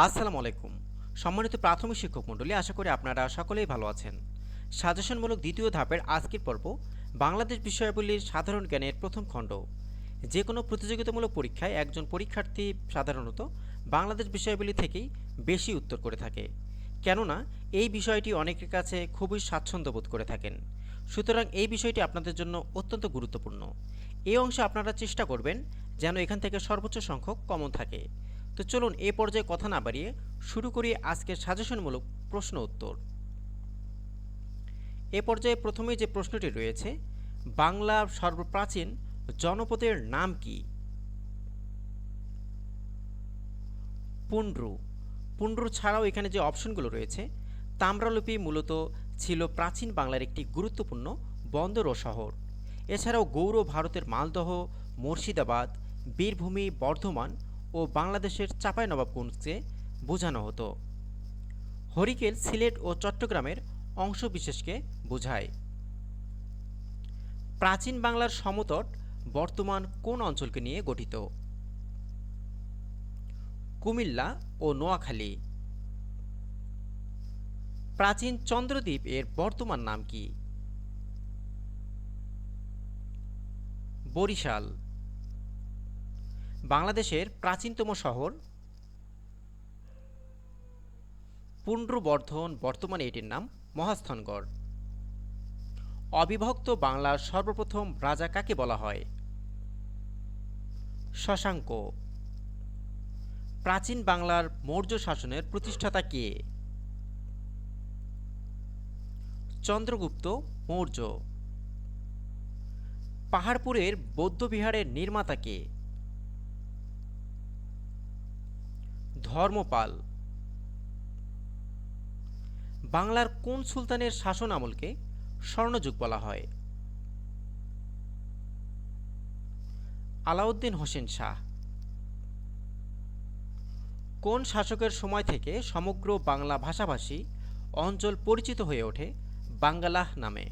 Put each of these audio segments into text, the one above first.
আসসালামু আলাইকুম। সম্মানিত প্রাথমিক শিক্ষক মণ্ডলী, আশা করি আপনারা সকলেই ভালো আছেন। সাজেশনমূলক দ্বিতীয় ধাপের আজকের পর্ব, বাংলাদেশ বিষয়াবলীর সাধারণ জ্ঞানের প্রথম খণ্ড। যে কোনো প্রতিযোগিতামূলক পরীক্ষায় একজন পরীক্ষার্থী সাধারণত বাংলাদেশ বিষয়াবলী থেকেই বেশি উত্তর করে থাকে। কেননা, এই বিষয়টি অনেকের কাছে খুবই স্বাচ্ছন্দ্য বোধ করে থাকেন। সুতরাং এই বিষয়টি আপনাদের জন্য অত্যন্ত গুরুত্বপূর্ণ। এই অংশে আপনারা চেষ্টা করবেন যেন এখান থেকে সর্বোচ্চ সংখ্যক কমন থাকে। তো চলুন এ পর্যায়ে কথা না বাড়িয়ে শুরু করি আজকের সাজেশনমূলক প্রশ্ন উত্তর। এ পর্যায়ে প্রথমেই যে প্রশ্নটি রয়েছে বাংলার সর্বপ্রাচীন জনপদের নাম কি? পুন্ড্রু। পুন্ড্রু ছাড়াও এখানে যে অপশনগুলো রয়েছে, তাম্রলিপি মূলত ছিল প্রাচীন বাংলার একটি গুরুত্বপূর্ণ বন্দর ও শহর। এছাড়াও গৌর ভারতের মালদহ, মুর্শিদাবাদ, বীরভূমি, বর্ধমান ও বাংলাদেশের চাঁপাইনবাবগঞ্জকে বোঝানো হতো। হরিকেল সিলেট ও চট্টগ্রামের অংশবিশেষকে বোঝায়। প্রাচীন বাংলার সমতট বর্তমান কোন অঞ্চলকে নিয়ে গঠিত? কুমিল্লা ও নোয়াখালী। প্রাচীন চন্দ্রদ্বীপ এর বর্তমান নাম কি? বরিশাল। বাংলাদেশের প্রাচীনতম শহর পুণ্ড্রবর্ধন বর্তমানে এটির নাম মহাস্থানগড়। অবিভক্ত বাংলার সর্বপ্রথম রাজা কাকে বলা হয়? শশাঙ্ক। প্রাচীন বাংলার মৌর্য শাসনের প্রতিষ্ঠাতা কে? চন্দ্রগুপ্ত মৌর্য। পাহাড়পুরের বৌদ্ধবিহারের নির্মাতা কে? ধর্মপাল। বাংলার কোন সুলতানের শাসন আমলকে স্বর্ণযুগ বলা হয়? আলাউদ্দিন হোসেন শাহ। কোন শাসকের সময় থেকে সমগ্র বাংলা ভাষাভাষী অঞ্চল পরিচিত হয়ে ওঠে বাঙ্গালাহ নামে?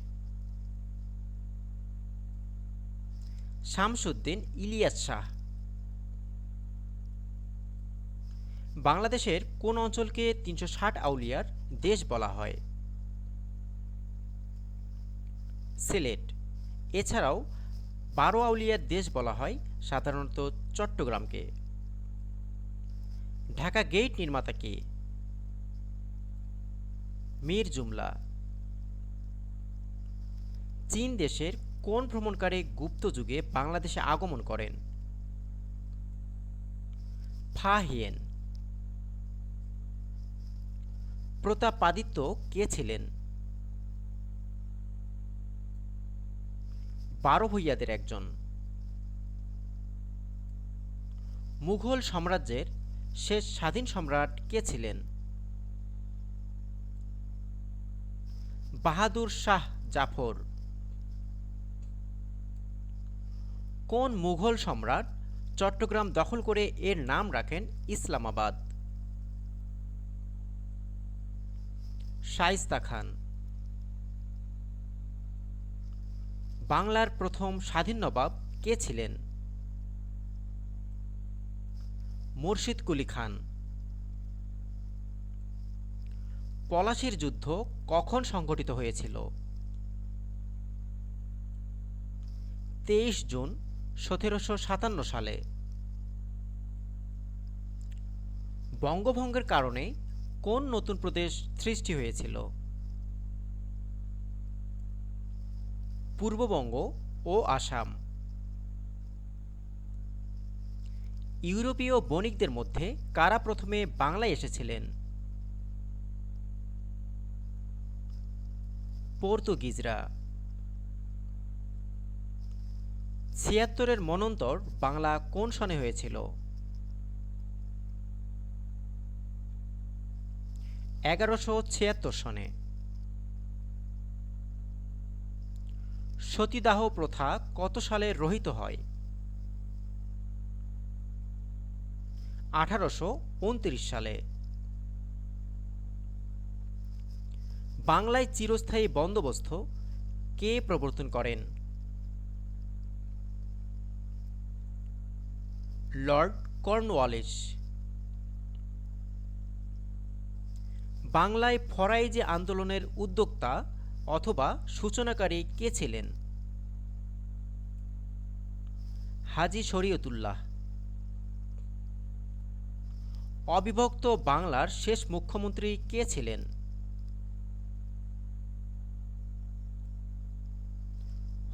শামসুদ্দিন ইলিয়াস শাহ। বাংলাদেশের কোন অঞ্চলকে তিনশো ষাট আউলিয়ার দেশ বলা হয়। সিলেট। এছাড়াও বারো আউলিয়ার দেশ বলা হয় সাধারণত চট্টগ্রামকে। ঢাকা গেট নির্মাতা কে মীর জুমলা। চীন দেশের কোন ভ্রমণকারী গুপ্ত যুগে বাংলাদেশে আগমন করেন? ফা প্রতাপাদিত্য কে ছিলেন? বারো ভূইয়াদের একজন। মুঘল সাম্রাজ্যের শেষ স্বাধীন সম্রাট কে ছিলেন? বাহাদুর শাহ জাফর। কোন মুঘল সম্রাট চট্টগ্রাম দখল করে এর নাম রাখেন ইসলামাবাদ? শাইস্তা খান। বাংলার প্রথম স্বাধীন নবাব কে ছিলেন? মুর্শিদ কুলি খান। পলাশির যুদ্ধ কখন সংঘটিত হয়েছিল? তেইশ জুন সতেরোশো সাতান্ন সালে। বঙ্গভঙ্গের কারণে কোন নতুন প্রদেশ সৃষ্টি হয়েছিল? পূর্ববঙ্গ ও আসাম। ইউরোপীয় বণিকদের মধ্যে কারা প্রথমে বাংলায় এসেছিলেন? পর্তুগিজরা। ছিয়াত্তরের মনন্তর বাংলা কোন সনে হয়েছিল? এগারোশো ছিয়াত্তর সনে। সতীদাহ প্রথা কত সালে রহিত হয়? আঠারোশো উনত্রিশ সালে। বাংলায় চিরস্থায়ী বন্দোবস্ত কে প্রবর্তন করেন? Lord Cornwallis. বাংলায় ফরাইজি আন্দোলনের উদ্যোক্তা অথবা সূচনাকারী কে ছিলেন? হাজি শরীয়তুল্লাহ। অবিভক্ত বাংলার শেষ মুখ্যমন্ত্রী কে ছিলেন?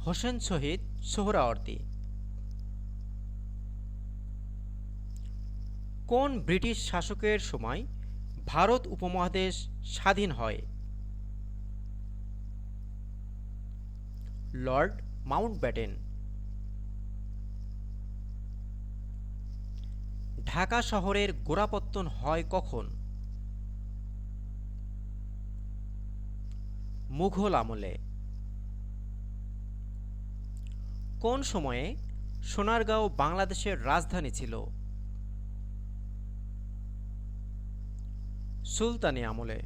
হোসেন শহীদ সোহরাওয়ার্দী। কোন ব্রিটিশ শাসকের সময় ভারত উপমহাদেশ স্বাধীন হয়। Lord Mountbatten. ঢাকা শহরের গোড়াপত্তন হয় কখন? মুঘল আমলে। কোন সময়ে সোনারগাঁও বাংলাদেশের রাজধানী ছিল? সুলতানি আমলে।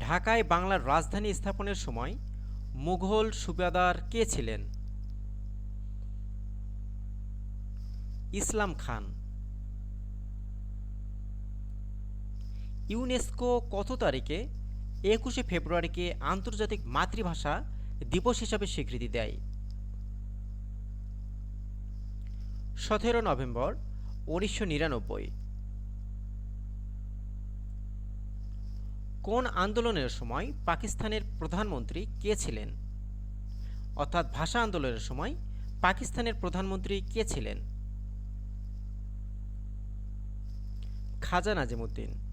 ঢাকায় বাংলার রাজধানী স্থাপনের সময় মুঘল সুবেদার কে ছিলেন? ইসলাম খান। ইউনেস্কো কত তারিখে? একুশে ফেব্রুয়ারিকে আন্তর্জাতিক মাতৃভাষা দিবস হিসাবে স্বীকৃতি দেয়। সতেরো নভেম্বর উনিশশো নিরানব্বই। কোন আন্দোলনের সময় পাকিস্তানের প্রধানমন্ত্রী কে ছিলেন? অর্থাৎ ভাষা আন্দোলনের সময় পাকিস্তানের প্রধানমন্ত্রী কে ছিলেন? খাজা নাজিমুদ্দিন।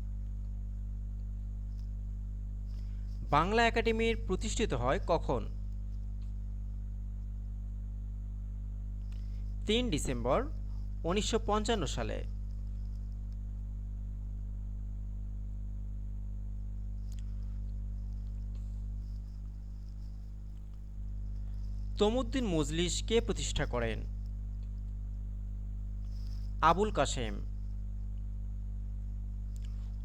বাংলা একাডেমির প্রতিষ্ঠিত হয় কখন? তিন ডিসেম্বর উনিশশো পঞ্চান্ন সালে। তমুদ্দিন মজলিস কে প্রতিষ্ঠা করেন? আবুল কাসেম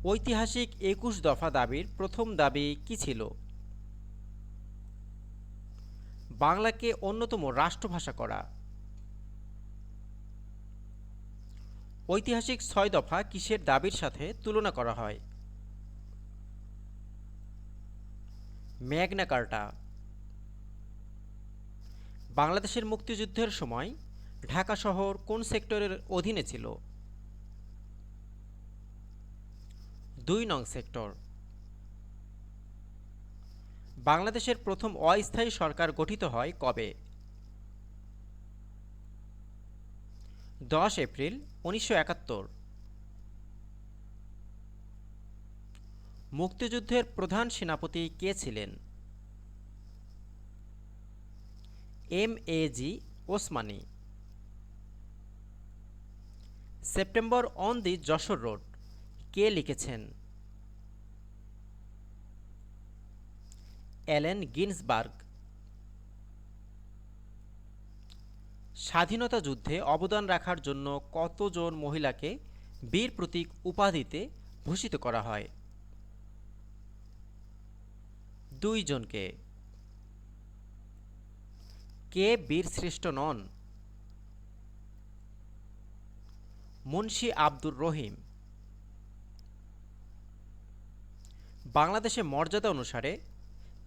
ঐতিহাসিক একুশ দফা দাবির প্রথম দাবি কি ছিল? বাংলাকে অন্যতম রাষ্ট্রভাষা করা। ঐতিহাসিক ছয় দফা কিসের দাবির সাথে তুলনা করা হয়? Magna Carta. বাংলাদেশের মুক্তিযুদ্ধের সময় ঢাকা শহর কোন সেক্টরের অধীনে ছিল? দুই নং সেক্টর। বাংলাদেশের প্রথম অস্থায়ী সরকার গঠিত হয় কবে? দশ এপ্রিল উনিশশো একাত্তর। মুক্তিযুদ্ধের প্রধান সেনাপতি কে ছিলেন? M A G Osmani. September on the Jessore road, কে লিখেছেন? Allen Ginsberg. স্বাধীনতা যুদ্ধে অবদান রাখার জন্য কতজন মহিলাকে বীর প্রতীক উপাধিতে ভূষিত করা হয়? দুইজনকে কে বীর শ্রেষ্ঠ নন? মুন্সি আব্দুর রহিম। বাংলাদেশে মর্যাদা অনুসারে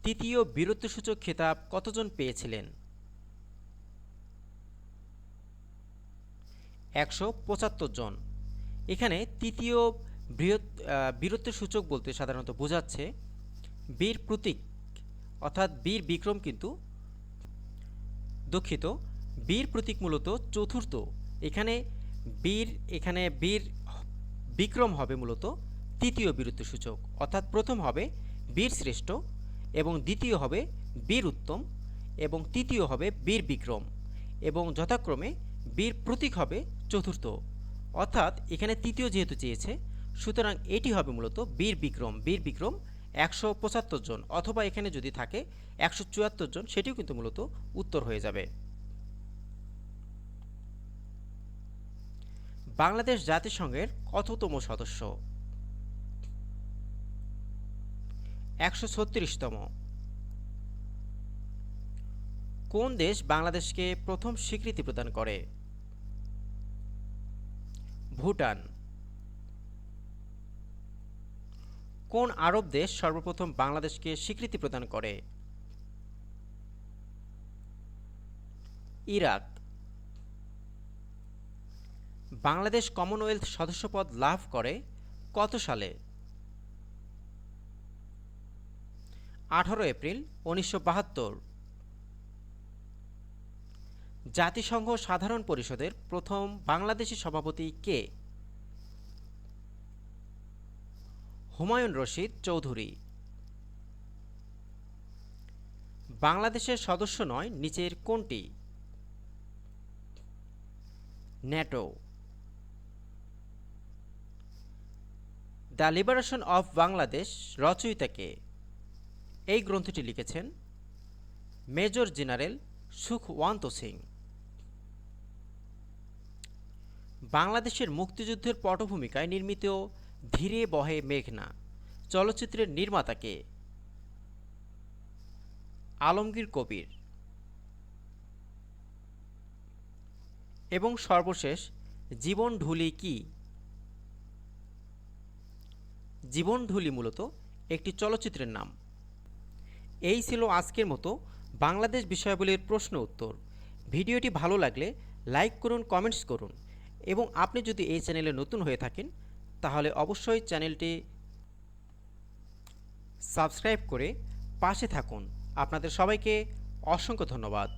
তৃতীয় বীরত্বসূচক খেতাব কতজন পেয়েছিলেন? একশো পঁচাত্তর জন। এখানে তৃতীয় বৃহৎ বীরত্বের সূচক বলতে সাধারণত বোঝাচ্ছে বীর প্রতীক, অর্থাৎ বীর বিক্রম কিন্তু দুঃখিত, বীর প্রতীক মূলত চতুর্থ। এখানে বীর এখানে বীর বিক্রম হবে মূলত তৃতীয় বীরত্ব সূচক, অর্থাৎ প্রথম হবে বীর শ্রেষ্ঠ এবং দ্বিতীয় হবে বীর উত্তম এবং তৃতীয় হবে বীর বিক্রম এবং যথাক্রমে বীর প্রতীক হবে চতুর্থ। অর্থাৎ এখানে তৃতীয় যেহেতু চেয়েছে, সুতরাং এটি হবে মূলত বীর বিক্রম বীর বিক্রম একশো পঁচাত্তর জন, অথবা এখানে যদি থাকে একশো চুয়াত্তর জন, সেটিও কিন্তু মূলত উত্তর হয়ে যাবে। বাংলাদেশ জাতিসংঘের কততম সদস্য? একশো ছত্রিশতম। কোন দেশ বাংলাদেশকে প্রথম স্বীকৃতি প্রদান করে? ভুটান। কোন আরব দেশ সর্বপ্রথম বাংলাদেশকে স্বীকৃতি প্রদান করে? ইরাক। বাংলাদেশ কমনওয়েলথ সদস্যপদ লাভ করে কত সালে? আঠারো এপ্রিল উনিশশো বাহাত্তর। জাতিসংঘ সাধারণ পরিষদের প্রথম বাংলাদেশি সভাপতি কে? হুমায়ুন রশিদ চৌধুরী। বাংলাদেশের সদস্য নয়, নিচের কোনটি? NATO. The liberation of Bangladesh রচয়িতাকে এই গ্রন্থটি লিখেছেন মেজর জেনারেল সুখওয়ান্ত সিং। বাংলাদেশের মুক্তিযুদ্ধের পটভূমিকায় নির্মিত ধীরে বহে মেঘনা চলচ্চিত্রের নির্মাতাকে আলমগীর কবির এবং সর্বশেষ জীবন ঢুলি কি? জীবন ঢুলি মূলত একটি চলচ্চিত্রের নাম। এই ছিল আজকের মতো বাংলাদেশ বিষয়াবলীর প্রশ্ন উত্তর। ভিডিওটি ভালো লাগলে লাইক করুন, কমেন্টস করুন। এবং আপনি যদি এই চ্যানেলে নতুন হয়ে থাকেন, তাহলে অবশ্যই চ্যানেলটি সাবস্ক্রাইব করে পাশে থাকুন। আপনাদের সবাইকে অসংখ্য ধন্যবাদ।